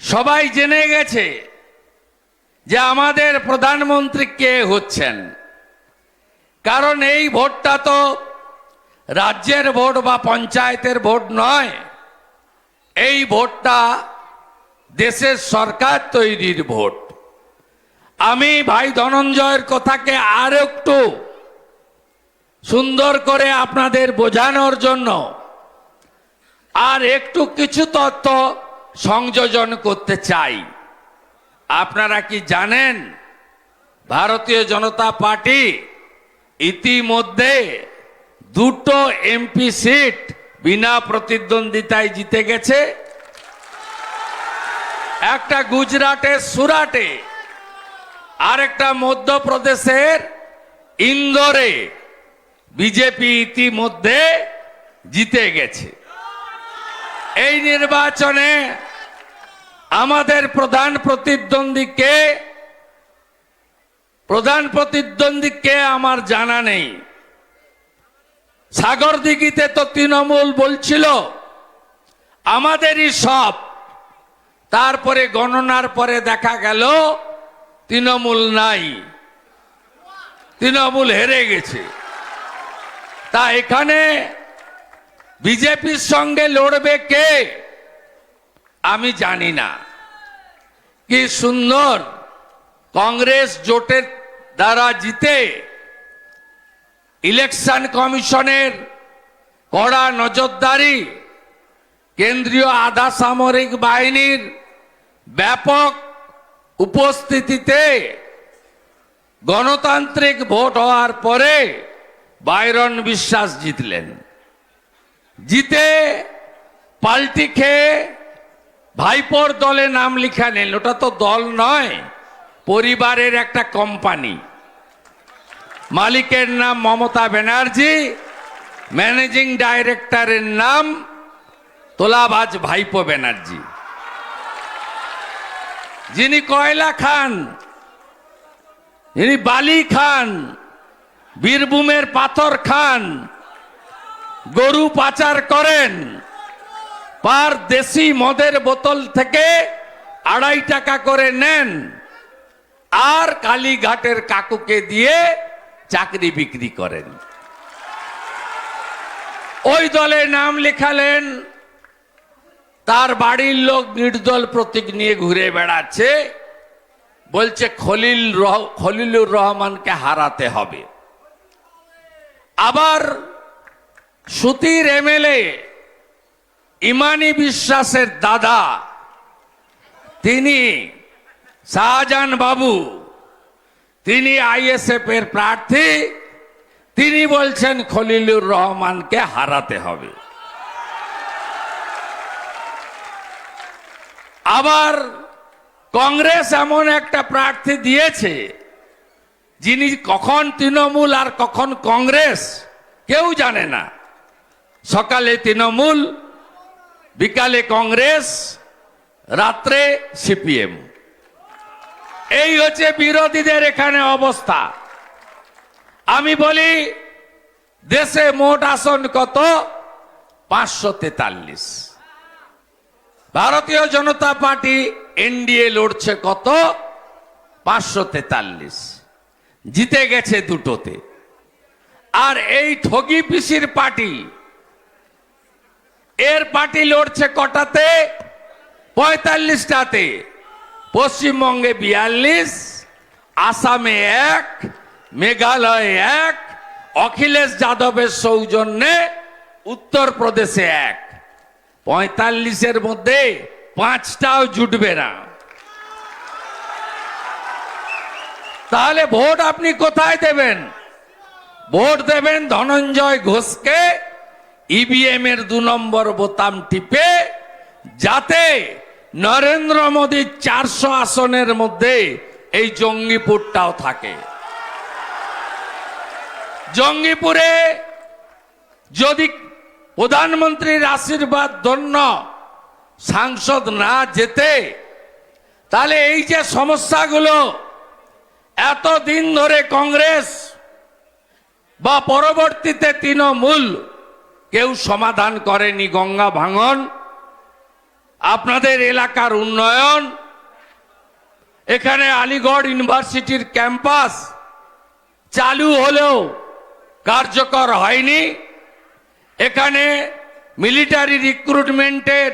সবাই জেনে গেছে যে আমাদের প্রধানমন্ত্রী কে হচ্ছেন। কারণ এই ভোটটা তো রাজ্যের ভোট বা পঞ্চায়েতের ভোট নয়, এই ভোটটা দেশের সরকার তৈরির ভোট। আমি ভাই ধনঞ্জয়ের কথাকে আর একটু সুন্দর করে আপনাদের বোঝানোর জন্য আর একটু কিছু তথ্য সংযোজন করতে চাই। আপনারা কি জানেন? ভারতীয় জনতা পার্টি ইতিমধ্যে দুটো এমপি সিট বিনা প্রতিদ্বন্দ্বিতায় জিতে গেছে। একটা গুজরাটের সুরাটে, আরেকটা মধ্যপ্রদেশের ইন্দোরে বিজেপি ইতিমধ্যে জিতে গেছে। এই নির্বাচনে আমাদের প্রধান প্রতিদ্বন্দ্বীকে প্রধান প্রতিদ্বন্দ্বীকে আমার জানা নেই। সাগর দিঘিতে তো তৃণমূল বলছিল, আমাদেরই সব। তারপরে গণনার পরে দেখা গেল, তৃণমূল নাই। তৃণমূল হেরে গেছে। তা এখানে বিজেপির সঙ্গে লড়বে কে? আমি জানি না। কি সুন্দর? কংগ্রেস জোটের দ্বারা জিতে ইলেকশন কমিশনের কড়া নজরদারি কেন্দ্রীয় আধা সামরিক বাহিনীর ব্যাপক উপস্থিতিতে গণতান্ত্রিক ভোট হওয়ার পরে বাইরন বিশ্বাস জিতলেন। জিতে পাল্টি খেয়ে ভাইপোর দলে নাম লিখালেন ওটা তো দল নয়, পরিবারের একটা কোম্পানি মালিকের নাম মমতা ব্যানার্জি ম্যানেজিং ডাইরেক্টরের নাম তোলাবাজ ভাইপো ব্যানার্জি। যিনি কয়লা খান, যিনি বালি খান, বীরভূমের পাথর খান, গরু পাচার করেন পার দেশি মদের বোতল থেকে আড়াই টাকা করে নেন। আর কালীঘাটের কাকুকে দিয়ে চাকরি বিক্রি করেন। ওই দলে নাম লেখালেন, তার বাড়ির লোক নির্দল প্রতীক নিয়ে ঘুরে বেড়াচ্ছে, বলছে, খলিল খলিলুর রহমানকে হারাতে হবে। আবার সুতির এমএলএ ইমানি বিশ্বাসের দাদা। তিনি শাহজাহান বাবু। তিনি আইএসএফ এর প্রার্থী। তিনি বলছেন, খলিলুর রহমানকে হারাতে হবে। আবার কংগ্রেস এমন একটা প্রার্থী দিয়েছে, যিনি কখন তৃণমূল আর কখন কংগ্রেস, কেউ জানে না। সকালে তৃণমূল বিকালে কংগ্রেস, রাত্রে সিপিএম। এই হচ্ছে বিরোধীদের এখানে অবস্থা। আমি বলি, দেশে মোট আসন কত? পাঁচশো তেতাল্লিশ। ভারতীয় জনতা পার্টি এনডিএ লড়ছে কত? পাঁচশো তেতাল্লিশ। জিতে গেছে দুটোতে। আর এই ঠগি পিসির পার্টি এর পার্টি লড়ছে কটাতে? পঁয়তাল্লিশটাতে। পশ্চিমবঙ্গে বিয়াল্লিশ, আসামে এক, মেঘালয়ে এক, অখিলেশ যাদবের সৌজন্যে উত্তরপ্রদেশে এক। পঁয়তাল্লিশের মধ্যে পাঁচটাও জুটবে না। তাহলে ভোট আপনি কোথায় দেবেন? ভোট দেবেন ধনঞ্জয় ঘোষকে ইভিএম এর দু নম্বর বোতাম টিপে, যাতে নরেন্দ্র মোদীর চারশো আসনের মধ্যে এই জঙ্গিপুরটাও থাকে। জঙ্গিপুরে যদি প্রধানমন্ত্রীর আশীর্বাদ ধন্য সাংসদ না যেতে, তাহলে এই যে সমস্যাগুলো, এতদিন ধরে কংগ্রেস বা পরবর্তীতে তৃণমূল কেউ সমাধান করেনি গঙ্গা ভাঙন। আপনাদের এলাকার উন্নয়ন। এখানে আলিগড় ইউনিভার্সিটির ক্যাম্পাস চালু হলেও কার্যকর হয়নি। এখানে মিলিটারি রিক্রুটমেন্টের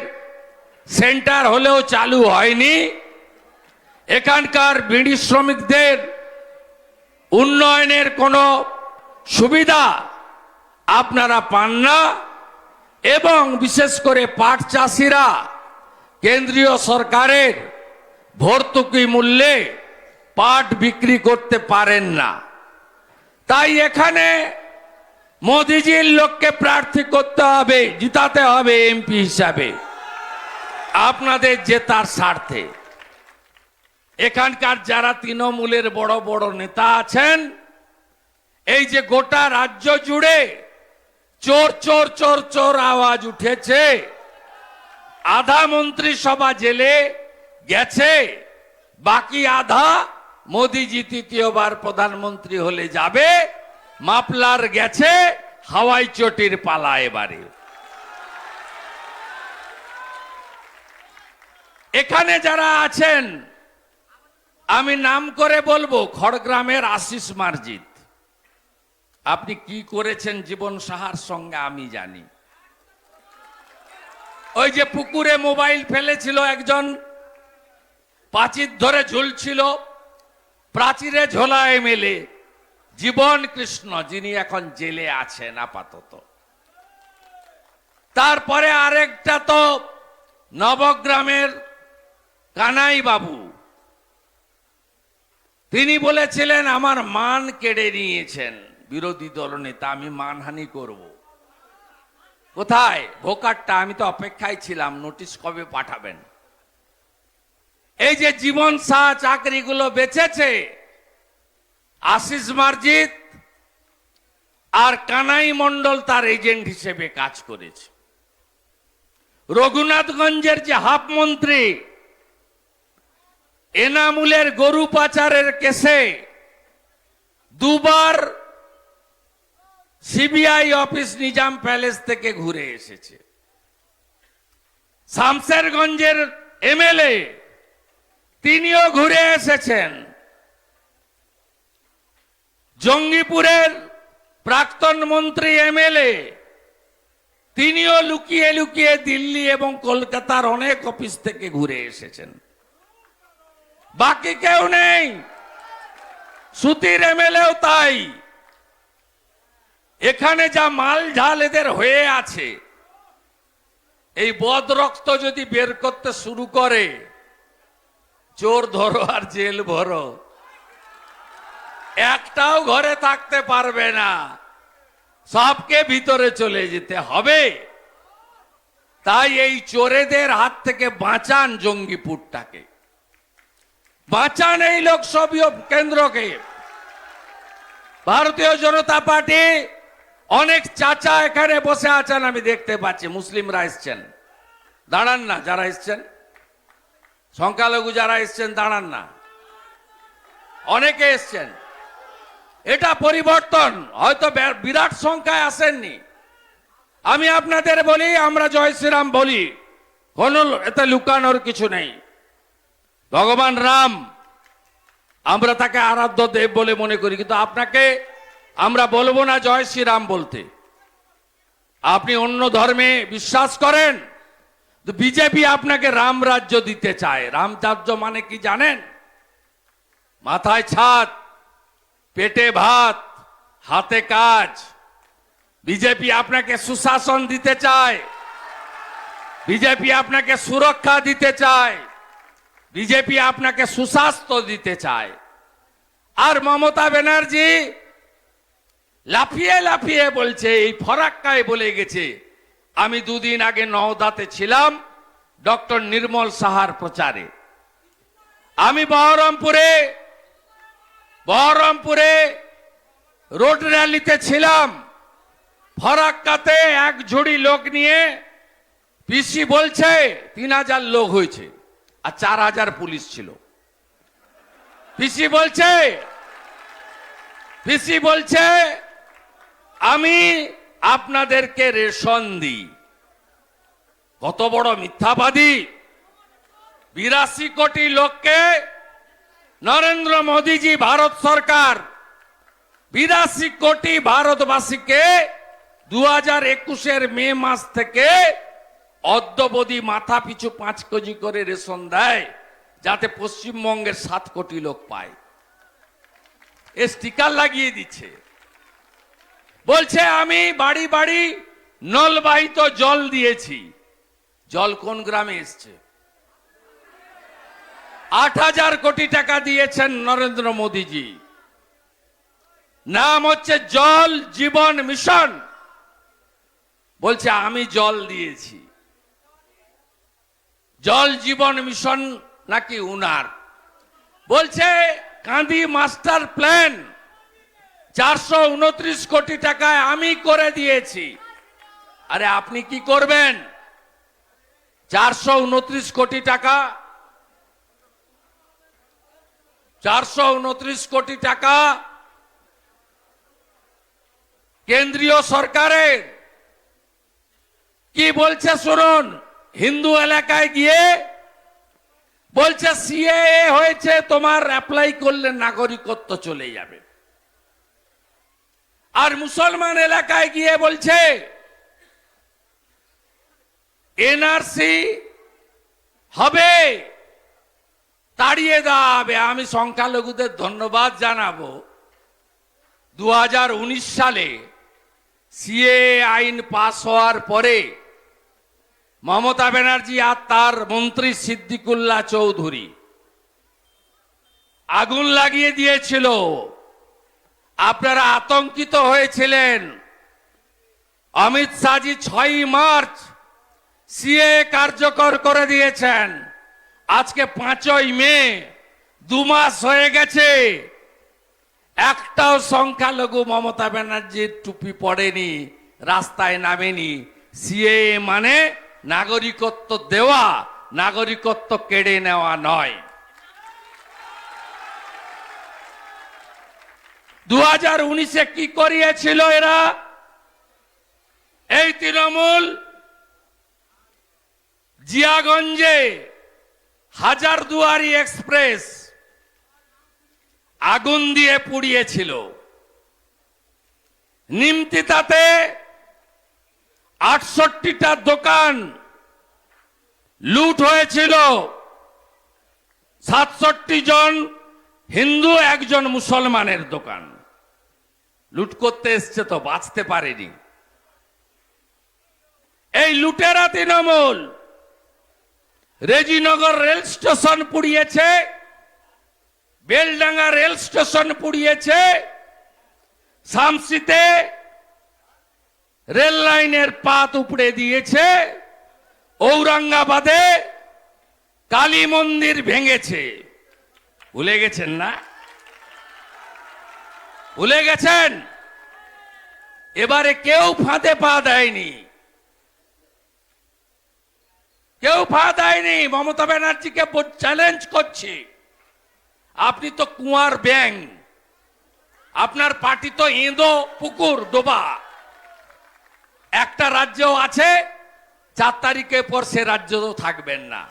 সেন্টার হলেও চালু হয়নি। এখানকার বিড়ি শ্রমিকদের উন্নয়নের কোনো সুবিধা আপনারা পান না, এবং বিশেষ করে পাট চাষিরা কেন্দ্রীয় সরকারের ভর্তুকি মূল্যে পাট বিক্রি করতে পারেন না। তাই এখানে মোদিজির লোককে প্রার্থী করতে হবে, জিতাতে হবে এমপি হিসাবে। আপনাদের জেতার স্বার্থে। এখানকার যারা তৃণমূলের বড় বড় নেতা আছেন, এই যে গোটা রাজ্য জুড়ে চোর চোর চোর চোর আওয়াজ উঠেছে। আধা মন্ত্রিসভা জেলে গেছে। বাকি আধা মোদিজি তৃতীয়বার প্রধানমন্ত্রী হলে যাবে। মাপলার গেছে হাওয়াই চটির পালা এবারে। এখানে যারা আছেন, আমি নাম করে বলব, খড়গ্রামের আশিস মার্জিত। আপনি কি করেছেন জীবন সাহার সঙ্গে আমি জানি। ওই যে পুকুরে মোবাইল ফেলেছিল একজন প্রাচীর ধরে ঝুলছিল, প্রাচীরে ঝোলা এমএলএ জীবন কৃষ্ণ, যিনি এখন জেলে আছেন আপাতত। তারপরে আরেকটা তো নবগ্রামের কানাই বাবু। তিনি বলেছিলেন, আমার মান কেড়ে নিয়েছেন। বিরোধী দলনেতা আমি মানহানি করব। কোথায়? ভোকারটা, আমি তো অপেক্ষায় ছিলাম, নোটিশ কবে পাঠাবেন? এই যে জীবন শাহ চাকরিগুলো বেচেছে, আশিস মার্জিত আর কানাই মন্ডল তার এজেন্ট হিসেবে কাজ করেছে। রঘুনাথগঞ্জের যে হাফ মন্ত্রী, এনামুলের গরু পাচারের কেসে দুবার সিবিআই অফিস নিজাম প্যালেস থেকে ঘুরে এসেছে। শামসেরগঞ্জের এমএলএ তিনিও ঘুরে এসেছেন। জঙ্গিপুরের প্রাক্তন মন্ত্রী এমএলএ তিনিও লুকিয়ে লুকিয়ে দিল্লি এবং কলকাতার অনেক অফিস থেকে ঘুরে এসেছেন। বাকি কেউ নেই। সুতির এমএলএও তাই। এখানে যা মাল ঝাল এদের হয়ে আছে, এই বদ রক্ত যদি বের করতে শুরু করে, চোর ধরো আর জেল ভরো। একটাও ঘরে থাকতে পারবে না, সবকে ভিতরে চলে যেতে হবে। তাই এই চোরেদের হাত থেকে বাঁচান জঙ্গিপুরটাকে। বাঁচান এই লোকসভীয় কেন্দ্রকে। ভারতীয় জনতা পার্টি অনেক চাচা এখানে বসে আছেন, আমি দেখতে পাচ্ছি, মুসলিমরা এসছেন। দাঁড়ান না, যারা এসছেন, সংখ্যালঘু যারা এসছেন, দাঁড়ান না। অনেকে এসছেন। এটা পরিবর্তন, হয়তো বিরাট সংখ্যায় আসেননি। আমি আপনাদের বলি, আমরা জয় শ্রীরাম বলি, কোন এতে লুকানোর কিছু নেই। ভগবান রাম, আমরা তাকে আরাধ্য দেব বলে মনে করি, কিন্তু আপনাকে আমরা বলব না জয় শ্রীরাম বলতে। আপনি অন্য ধর্মে বিশ্বাস করেন? বিজেপি আপনাকে রাম রাজ্য দিতে চায়। রাম রাজ্য মানে কি জানেন? মাথায় ছাদ, পেটে ভাত, হাতে কাজ। বিজেপি আপনাকে সুশাসন দিতে চায়। বিজেপি আপনাকে সুরক্ষা দিতে চায়। বিজেপি আপনাকে সুস্বাস্থ্য দিতে চায়। আর মমতা ব্যানার্জি লাফিয়ে লাফিয়ে বলছে, এই ফরাক্কায় বলে গেছে। আমি দুদিন আগে নওদাতে ছিলাম, ডক্টর নির্মল সাহার প্রচারে। আমি বহরমপুরে বহরমপুরে রোড র্যালিতে ছিলাম। ফরাক্কাতে এক ঝুড়ি লোক নিয়ে পিসি বলছে, তিন হাজার লোক হয়েছে আর চার হাজার পুলিশ ছিল। পিসি বলছে পিসি বলছে আমি আপনাদেরকে রেশন দিই। কত বড় মিথ্যাবাদী। বিরাশি কোটি লোককে নরেন্দ্র মোদীজি ভারত সরকার বিরাশি কোটি ভারতবাসীকে দু হাজার একুশের মে মাস থেকে অদ্যবধি মাথা পিছু পাঁচ কেজি করে রেশন দেয়, যাতে পশ্চিমবঙ্গের সাত কোটি লোক পায়। এ স্টিকার লাগিয়ে দিচ্ছে। বলছে, আমি বাড়ি বাড়ি নলবাহিত জল দিয়েছি। জল কোন গ্রামে এসছে? আট হাজার কোটি টাকা দিয়েছেন নরেন্দ্র মোদীজি। নাম হচ্ছে জল জীবন মিশন। বলছে, আমি জল দিয়েছি। জল জীবন মিশন নাকি উনার? বলছে, কাঁদি মাস্টার প্ল্যান। চারশো উনত্রিশ কোটি টাকায় আমি করে দিয়েছি। আরে আপনি কি করবেন? চারশো উনত্রিশ কোটি টাকা? চারশো উনত্রিশ কোটি টাকা কেন্দ্রীয় সরকারের। কি বলছে শুনুন, হিন্দু এলাকায় গিয়ে বলছে সিএ হয়েছে, তোমার অ্যাপ্লাই করলে নাগরিকত্ব চলে যাবে। আর মুসলমান এলাকায় গিয়ে বলছে, এনআরসি হবে, তাড়িয়ে দেওয়া হবে। আমি সংখ্যালঘুদের ধন্যবাদ জানাব। দু হাজার উনিশ সালে সিএ আইন পাস হওয়ার পরে মমতা ব্যানার্জি আর তার মন্ত্রী সিদ্দিকুল্লাহ চৌধুরী আগুন লাগিয়ে দিয়েছিল। আপনারা আতঙ্কিত হয়েছিলেন। অমিত শাহজি ছয়ই মার্চ সিএ কার্যকর করে দিয়েছেন। আজকে পাঁচই মে, দু মাস হয়ে গেছে। একটাও সংখ্যালঘু মমতা ব্যানার্জির টুপি পড়েনি, রাস্তায় নামেনি। সিএ মানে নাগরিকত্ব দেওয়া, নাগরিকত্ব কেড়ে নেওয়া নয়। দু উনিশে কি করিয়েছিল এরা? এই তৃণমূল জিয়াগঞ্জে, হাজারদুয়ারি এক্সপ্রেস আগুন দিয়ে পুড়িয়েছিল। নিমতিতাতে আটষট্টিটা দোকান লুট হয়েছিল। সাতষট্টি জন হিন্দু, একজন মুসলমানের দোকান। লুট করতে এসছে তো বাঁচতে পারেনি। এই লুটেরা তৃণমূল। রেজিনগর রেল স্টেশন পুড়িয়েছে, বেলডাঙ্গা রেল স্টেশন পুড়িয়েছে শামসিতে রেল লাইনের পাত উপড়ে দিয়েছে, ঔরঙ্গাবাদে কালী মন্দির ভেঙেছে। ভুলে গেছেন না? ভুলে গেছেন? এবারে কেউ ফাঁদে পা দেয়নি। কেউ ফা দেয়নি। মমতা ব্যানার্জিকে চ্যালেঞ্জ করছি। আপনি তো কুয়ার ব্যাং আপনার পার্টি তো ইঁদো, পুকুর, ডোবা। একটা রাজ্য আছে, চার তারিখের পর সে রাজ্য থাকবেন না।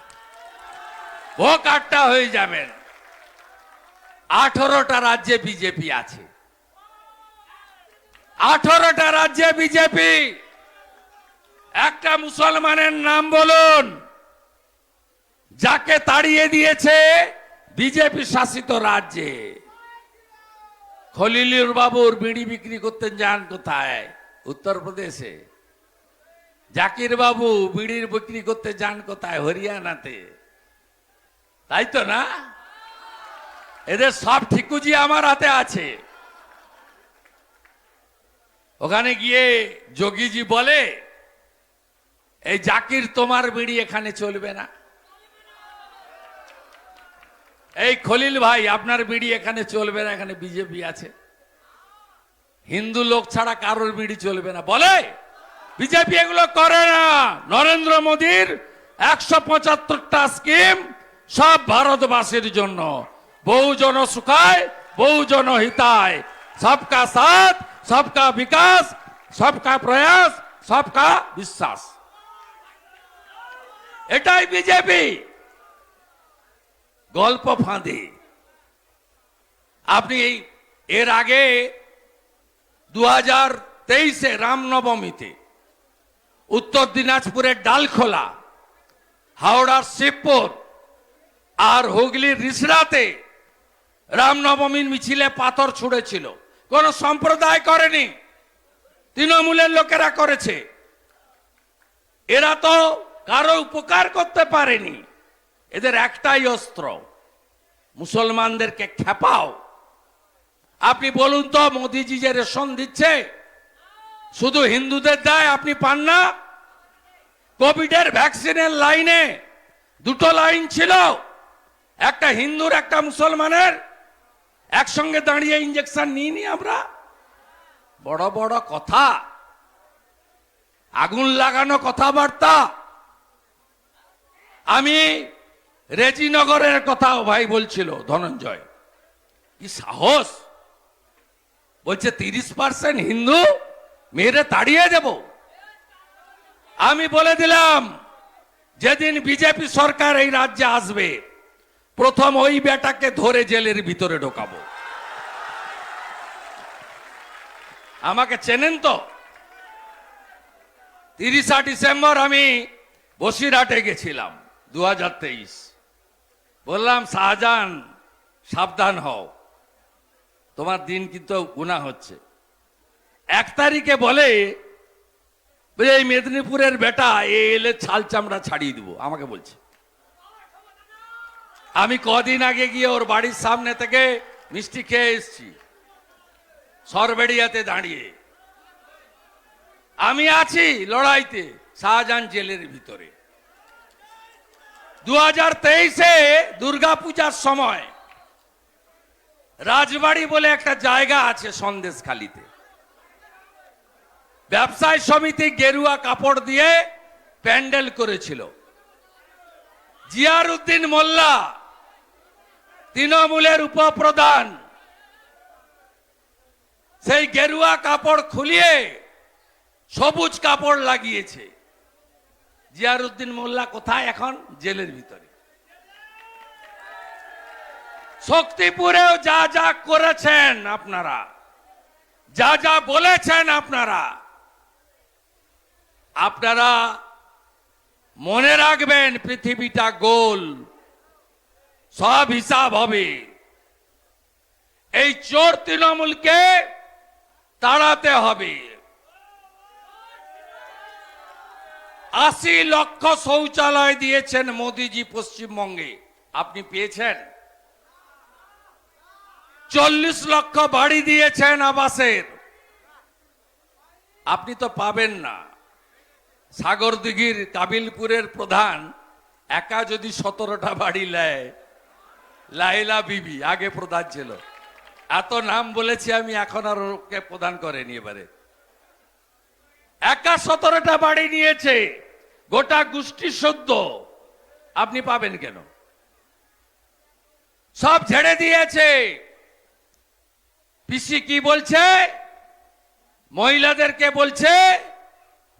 ভোট আটটা হয়ে যাবেন। আঠারোটা রাজ্যে বিজেপি আছে। আঠারোটা রাজ্যে বিজেপি। একটা মুসলমানের নাম বলুন, যাকে তাড়িয়ে দিয়েছে বিজেপি শাসিত রাজ্যে। খলিলুর বাবুর বিড়ি বিক্রি করতে যান কোথায়? উত্তরপ্রদেশে। জাকির বাবু বিড়ির বিক্রি করতে যান কোথায়? হরিয়ানাতে। তাই তো না? এদের সব ঠিকুজি আমার হাতে আছে। ওখানে গিয়ে যোগীজি বলে, এই জাকির তোমার বিড়ি এখানে চলবে না। এই খলিল ভাই, আপনার বিড়ি এখানে চলবে না, এখানে বিজেপি আছে। হিন্দু লোক ছাড়া কারোর বিড়ি চলবে না। বলে? বিজেপি এগুলো করে না। নরেন্দ্র মোদীর একশো পঁচাত্তরটা স্কিম সব ভারতবাসীর জন্য। বহুজন সুখায় বহুজন হিতায়। সবকা সাথ সবকা বিকাশ সবকা প্রয়াস সবকা বিশ্বাস এটাই বিজেপি গল্প ফাঁদে আপনি এর আগে দু হাজার তেইশে রামনবমীতে উত্তর দিনাজপুরের ডালখোলা হাওড়ার শিবপুর আর হুগলির রিসরাতে রামনবমীর মিছিলে পাথর ছুঁড়েছিল কোন সম্প্রদায় করেনি। তৃণমূলের লোকেরা করেছে। এরা তো কারও উপকার করতে পারেনি। এদের একটাই অস্ত্র, মুসলমানদেরকে খেপাও। আপনি বলুন তো, মোদিজি যে রেশন দিচ্ছে, শুধু হিন্দুদের দেয় আপনি পান না? কোভিডের ভ্যাকসিনের লাইনে দুটো লাইন ছিল, একটা হিন্দুর, একটা মুসলমানের। একসঙ্গে দাঁড়িয়ে ইঞ্জেকশন নিইনি আমরা। বড় বড় কথা। আগুন লাগানো কথাবার্তা। আমি রেজিনগরের কথাও ভাই বলছিল ধনঞ্জয়। কি সাহস? বলছে, তিরিশ পার্সেন্ট হিন্দু মেয়েরে তাড়িয়ে দেব। আমি বলে দিলাম, যেদিন বিজেপি সরকার এই রাজ্যে আসবে প্রথম ওই বেটাকে ধরে জেলের ভিতরে ঢোকাবো। আমাকে চেনেন তো? তিরিশা ডিসেম্বর আমি বসিরহাটে গেছিলাম দু হাজার তেইশ। বললাম, শাহজাহান, সাবধান হও। তোমার দিন কিন্তু গুণা হচ্ছে। এক তারিখে বলে, এই মেদিনীপুরের বেটা, এ এলে ছাল চামড়া ছাড়িয়ে দিব। আমাকে বলছে। আমি কদিন আগে গিয়ে ওর বাড়ির সামনে থেকে মিষ্টি খেয়ে এসছি। সরবেড়িয়াতে দাঁড়িয়ে। আমি আছি লড়াইতে, শাহজাহান জেলের ভিতরে। দু হাজার তেইশে দুর্গা পূজার সময়, রাজবাড়ি বলে একটা জায়গা আছে সন্দেশখালিতে। ব্যবসায় সমিতি গেরুয়া কাপড় দিয়ে প্যান্ডেল করেছিল। জিয়ার উদ্দিন মোল্লা তৃণমূলের উপপ্রধান। সেই গেরুয়া কাপড় খুলিয়ে সবুজ কাপড় লাগিয়েছে। জিয়ারউদ্দিন মোল্লা কোথায় এখন? জেলের ভিতরে। শক্তিপুরেও যা যা করেছেন আপনারা, যা যা বলেছেন আপনারা আপনারা মনে রাখবেন পৃথিবীটা গোল। সব হিসাব হবে। এই চোর তৃণমূলকে তাড়াতে হবে। আশি লক্ষ শৌচালয় দিয়েছেন মোদিজি পশ্চিমবঙ্গে। আপনি পেয়েছেন? চল্লিশ লক্ষ বাড়ি দিয়েছেন আবাসের। আপনি তো পাবেন না। সাগরদিঘির কাবিলপুরের প্রধান একা যদি সতেরোটা বাড়ি নেয় লাইলা বিবি, আগে প্রধান ছিল। এত নাম বলেছি আমি, এখন আর ওকে প্রদান করেনি এবারে। একা সতেরোটা বাড়ি নিয়েছে, গোটা গোষ্ঠী সদ্য। আপনি পাবেন কেন? সব ঝেড়ে দিয়েছে। পিসি কি বলছে? মহিলাদেরকে বলছে,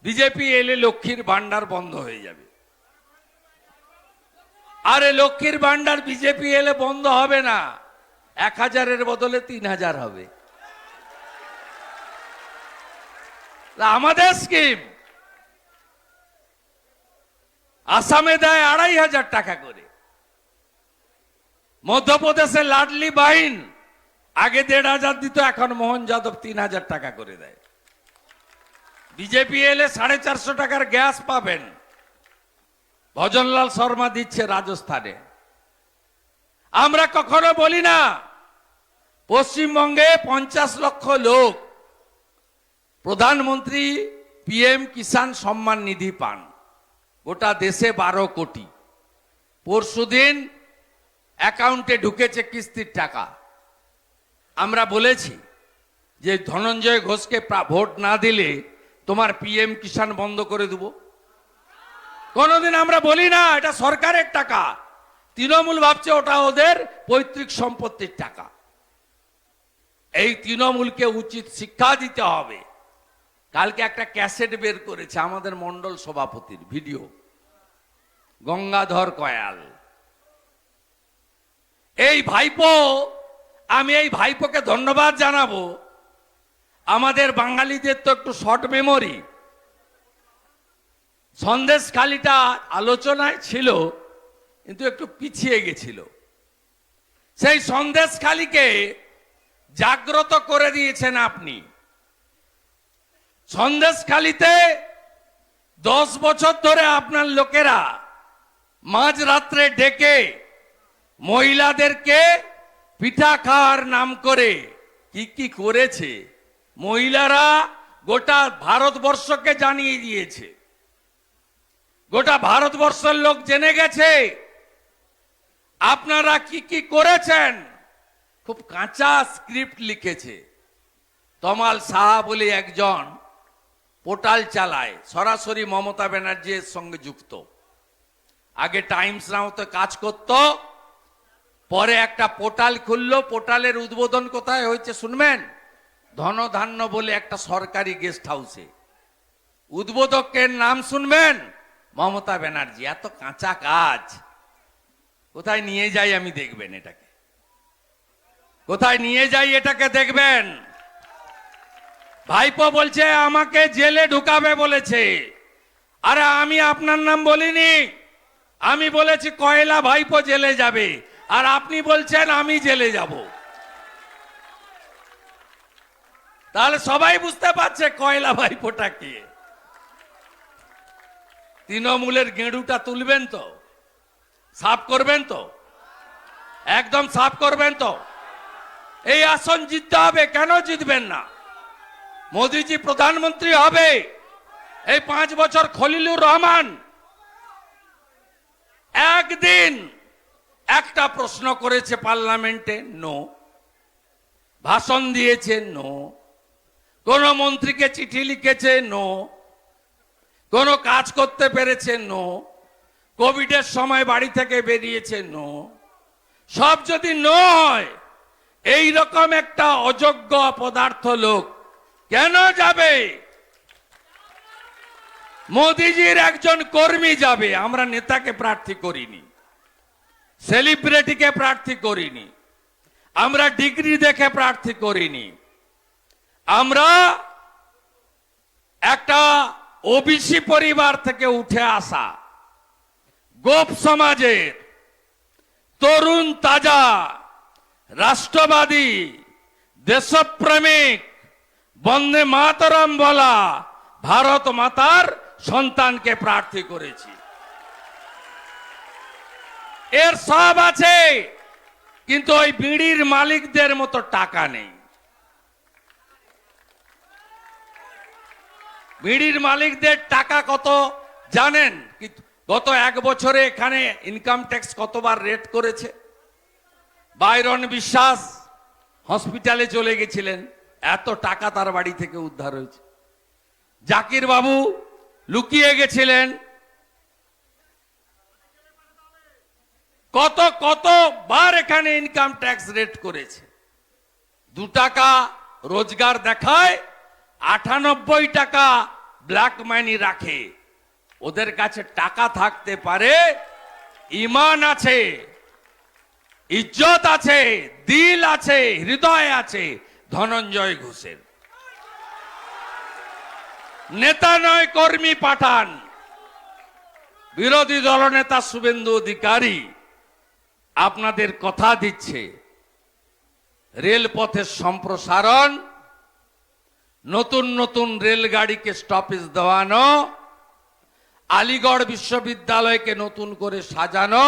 বিজেপি এলে লক্ষ্মীর ভান্ডার বন্ধ হয়ে যাবে। আরে লক্ষ্মীর ভান্ডার বিজেপি এলে বন্ধ হবে না। এক হাজারের বদলে তিন হাজার হবে। আমাদের স্কিম আসামে দেয় আড়াই হাজার টাকা করে। মধ্যপ্রদেশে লাডলি বাহিন আগে দেড় হাজার দিত, এখন মোহন যাদব তিন হাজার টাকা করে দেয়। বিজেপি এলে সাড়ে চারশো টাকার গ্যাস পাবেন। ভজনলাল শর্মা দিচ্ছে রাজস্থানে। আমরা কখনো বলি না, পশ্চিমবঙ্গে পঞ্চাশ লক্ষ লোক প্রধানমন্ত্রী পিএম কিষাণ সম্মান নিধি পান। গোটা দেশে বারো কোটি। পরশুদিন অ্যাকাউন্টে ঢুকেছে কিস্তির টাকা। আমরা বলেছি যে ধনঞ্জয় ঘোষকে ভোট না দিলে তোমার পিএম কিষাণ বন্ধ করে দেব। কোনোদিন আমরা বলি না, এটা সরকারের টাকা। তৃণমূল ভাবছে ওটা ওদের পৈতৃক সম্পত্তির টাকা। এই তৃণমূলকে উচিত শিক্ষা দিতে হবে। কালকে একটা ক্যাসেট বের করেছে আমাদের মন্ডল সভাপতির ভিডিও। গঙ্গাধর কয়াল। এই ভাইপো, আমি এই ভাইপোকে ধন্যবাদ জানাব। আমাদের বাঙালিদের তো একটু শর্ট মেমোরি সন্দেশ খালিটা আলোচনায় ছিল, কিন্তু একটু পিছিয়ে গেছিল। সেই সন্দেশ খালিকে জাগ্রত করে দিয়েছেন আপনি। সন্দেশ খালিতে দশ বছর ধরে আপনার লোকেরা মাঝরাত্রে ডেকে মহিলাদেরকে পিঠা খাওয়ার নাম করে কি কি করেছে, মহিলারা গোটা ভারতবর্ষকে জানিয়ে দিয়েছে। গোটা ভারতবর্ষের লোক জেনে গেছে। আপনারা কি কি করেছেন? খুব কাঁচা স্ক্রিপ্ট লিখেছে। তমাল সাহা বলে একজন পোর্টাল চালায়, সরাসরি মমতা ব্যানার্জির সঙ্গে যুক্ত। আগে টাইমস নামতে কাজ করত, পরে একটা পোর্টাল খুললো, পোর্টালের উদ্বোধন কোথায় হয়েছে শুনবেন? ধনধান্য বলে একটা সরকারি গেস্ট হাউসে। উদ্বোধকের নাম শুনবেন? মমতা ব্যানার্জি, এত কাঁচা কাজ। কোথায় নিয়ে যাই আমি দেখবেন এটাকে? কোথায় নিয়ে যাই এটাকে দেখবেন? ভাইপো বলছে, আমাকে জেলে ঢুকাবে বলেছে। আরে আমি আপনার নাম বলিনি। আমি বলেছি, কয়লা ভাইপো জেলে যাবে। আর আপনি বলছেন, আমি জেলে যাব। তাহলে সবাই বুঝতে পারছে কয়লা ভাইপোটা কি। তৃণমূলের গেঁড়ুটা তুলবেন তো? সাফ করবেন তো? একদম সাফ করবেন তো? এই আসন জিততে হবে, কেন জিতবেন না? মোদিজি প্রধানমন্ত্রী হবে। এই পাঁচ বছর খলিলুর রহমান। একদিন একটা প্রশ্ন করেছে পার্লামেন্টে, নো। ভাষণ দিয়েছে, নো। কোন মন্ত্রীকে চিঠি লিখেছে, নো। কোন কাজ করতে পেরেছে নো কোভিডের সময় বাড়ি থেকে বেরিয়েছে নো সব যদি নো হয় এই রকম একটা অযোগ্য পদার্থ লোক কেন যাবে? মোদিজির একজন কর্মী যাবে। আমরা নেতাকে প্রার্থী করিনি, সেলিব্রিটিকে প্রার্থী করিনি, আমরা ডিগ্রি দেখে প্রার্থী করিনি, আমরা একটা ওবিসি পরিবার থেকে উঠে আসা। গোপ সমাজের তরুণ তাজা, রাষ্ট্রবাদী, দেশপ্রেমিক, বন্দে মাতরম বলা ভারত মাতার সন্তানকে প্রার্থী করেছি। এর সব আছে, কিন্তু ওই বিড়ির মালিকদের মতো টাকা নেই। বিড়ির মালিকদের টাকা কত জানেন? গত এক বছরে এখানে ইনকাম ট্যাক্স কতবার রেট করেছে? বাইরন বিশ্বাস হসপিটালে চলে গেছিলেন। এত টাকা তার বাড়ি থেকে উদ্ধার হয়েছে। জাকির বাবু লুকিয়ে গেছিলেন। কত কত বার এখানে ইনকাম ট্যাক্স রেট করেছে। দু টাকা রোজগার দেখায় আটানব্বই টাকা ব্ল্যাক মানি রাখে। ওদের কাছে টাকা থাকতে পারে, ইমান আছে, ইজ্জত আছে, দিল আছে, হৃদয় আছে, ধনঞ্জয় ঘোষের। নেতা নয়, কর্মী পাঠান। বিরোধী দলনেতা শুভেন্দু অধিকারী আপনাদের কথা দিচ্ছে। রেলপথের সম্প্রসারণ নতুন নতুন রেলগাড়িকে স্টপেজ দেওয়ানো, আলিগড় বিশ্ববিদ্যালয়কে নতুন করে সাজানো,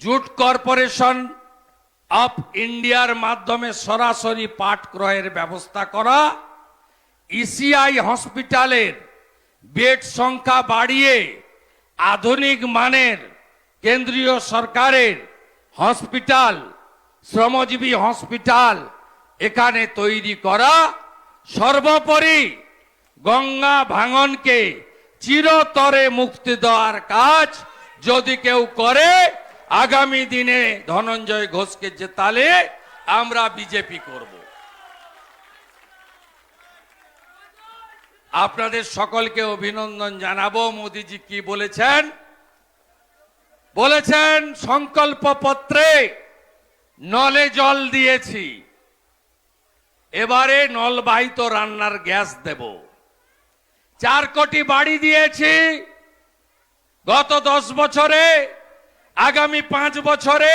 জুট কর্পোরেশন অফ ইন্ডিয়ার মাধ্যমে সরাসরি পাট ক্রয়ের ব্যবস্থা করা ইসিআই হসপিটালের বেড সংখ্যা বাড়িয়ে আধুনিক মানের কেন্দ্রীয় সরকারের হসপিটাল, শ্রমজীবী হসপিটাল এখানে তৈরি করা। সর্বোপরি গঙ্গা ভাঙনকে চিরতরে মুক্তি দেওয়ার কাজ যদি কেউ করে, আগামী দিনে ধনঞ্জয় ঘোষকে জেতালে আমরা বিজেপি করব। আপনাদের সকলকে অভিনন্দন জানাব। মোদিজি কি বলেছেন? বলেছেন সংকল্প পত্রে নলে জল দিয়েছি। এবারে নলবাহিত রান্নার গ্যাস দেব। চার কোটি বাড়ি দিয়েছি। গত দশ বছরে, আগামী পাঁচ বছরে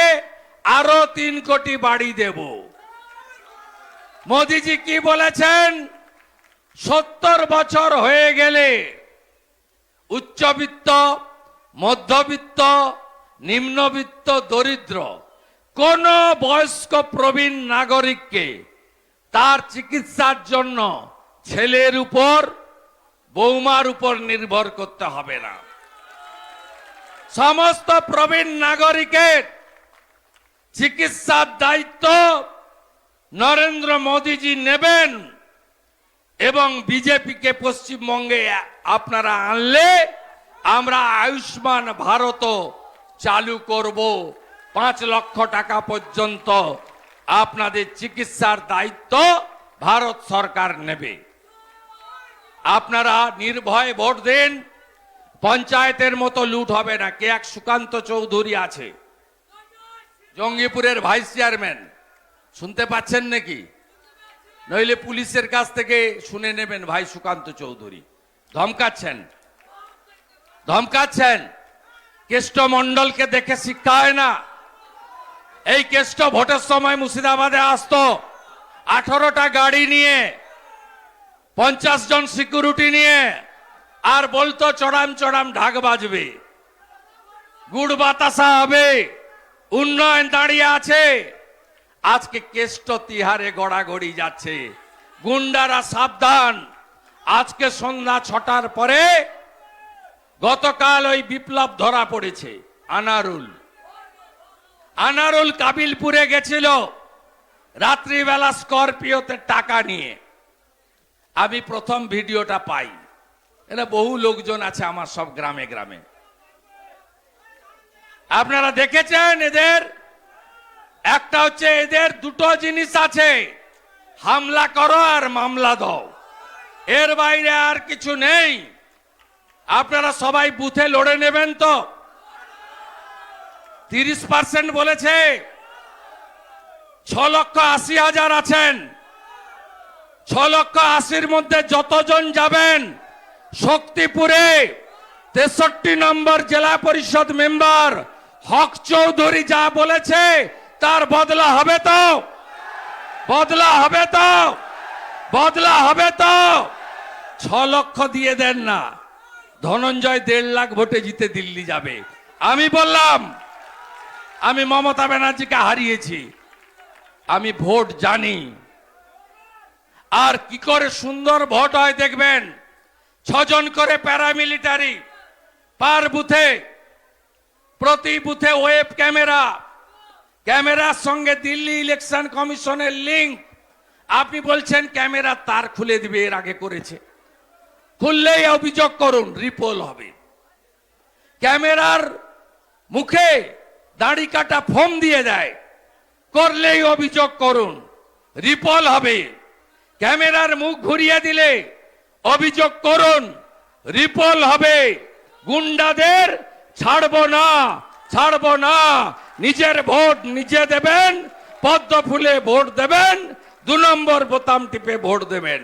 আরও তিন কোটি বাড়ি দেব। মোদিজি কি বলেছেন? সত্তর বছর হয়ে গেলে উচ্চবিত্ত, মধ্যবিত্ত, নিম্নবিত্ত, দরিদ্র, কোন বয়স্ক প্রবীণ নাগরিককে তার চিকিৎসার জন্য ছেলের উপর, বৌমার উপর নির্ভর করতে হবে না। সমস্ত প্রবীণ নাগরিকের চিকিৎসার দায়িত্ব নরেন্দ্র মোদীজি নেবেন এবং বিজেপিকে পশ্চিমবঙ্গে আপনারা আনলে আমরা আয়ুষ্মান ভারত চালু করব। পাঁচ লক্ষ টাকা পর্যন্ত আপনাদের চিকিৎসার দায়িত্ব ভারত সরকার নেবে। আপনারা নির্ভয় ভোট দেন, পঞ্চায়েতের মতো লুট হবে না। কে এক সুকান্ত চৌধুরী আছে? জঙ্গিপুরের ভাইস চেয়ারম্যান। শুনতে পাচ্ছেন নাকি? নইলে পুলিশের কাছ থেকে শুনে নেবেন ভাই সুকান্ত চৌধুরী। ধমকাচ্ছেন। ধমকাচ্ছেন। কেষ্ট মন্ডলকে দেখে শিক্ষা হয় না। এই কেষ্ট ভোটের সময় মুর্শিদাবাদে আসতো। আঠারোটা গাড়ি নিয়ে, পঞ্চাশ জন সিকিউরিটি নিয়ে, আর বলতো, চড়াম চড়াম, ঢাক বাজবে। গুড় বাতাসা হবে, উন্নয়ন দাঁড়িয়ে আছে। আজকে কেষ্ট তিহারে গড়াগড়ি যাচ্ছে। গুন্ডারা সাবধান। আজকে সন্ধ্যা ছটার পরে গতকাল ওই বিপ্লব ধরা পড়েছে, আনারুল। আনারুল কাবিলপুরে গেছিল রাত্রিবেলা স্করপিওতে টাকা নিয়ে। আমি প্রথম ভিডিওটা পাই। এটা বহু লোকজন আছে আমার সব গ্রামে গ্রামে। আপনারা দেখেছেন এদের? একটা হচ্ছে এদের দুটো জিনিস আছে। হামলা করো আর মামলা দাও। এর বাইরে আর কিছু নেই। আপনারা সবাই বুথে লড়ে নেবেন তো? তিরিশ পার্সেন্ট বলেছে। ছ লক্ষ আশি হাজার আছেন। ছ লক্ষ আশির মধ্যে যতজন যাবেন, শক্তিপুরে তেষট্টি নম্বর জেলা পরিষদ মেম্বার হক চৌধুরী যা বলেছে, তার বদলা হবে তো? বদলা হবে তো? বদলা হবে তো? ছ লক্ষ দিয়ে দেন না। ধনঞ্জয় দেড় লাখ ভোটে জিতে দিল্লি যাবে। আমি বললাম আমি মমতা ব্যানার্জিকে হারিয়েছি। আমি ভোট জানি। আর কি করে সুন্দর ভোট হয় দেখবেন? ছজন করে প্যারামিলিটারি পার বুথে প্রতি বুথে ওয়েব ক্যামেরা ক্যামেরার সঙ্গে দিল্লি ইলেকশন কমিশনের লিংক আপনি বলছেন ক্যামেরা তার খুলে দিবে, এর আগে করেছে। খুললেই অভিযোগ করুন রিপোল হবে। ক্যামেরার মুখে দাড়ি কাটা ফোম দিয়ে দেয়। করলেই অভিযোগ করুন। রিপল হবে। ক্যামেরার মুখ ঘুরিয়ে দিলে অভিযোগ করুন। রিপল হবে। গুন্ডাদের ছাড়বো না ছাড়বো না। নিজের ভোট নিজে দেবেন, পদ্ম ফুলে ভোট দেবেন, দু নম্বর বোতাম টিপে ভোট দেবেন।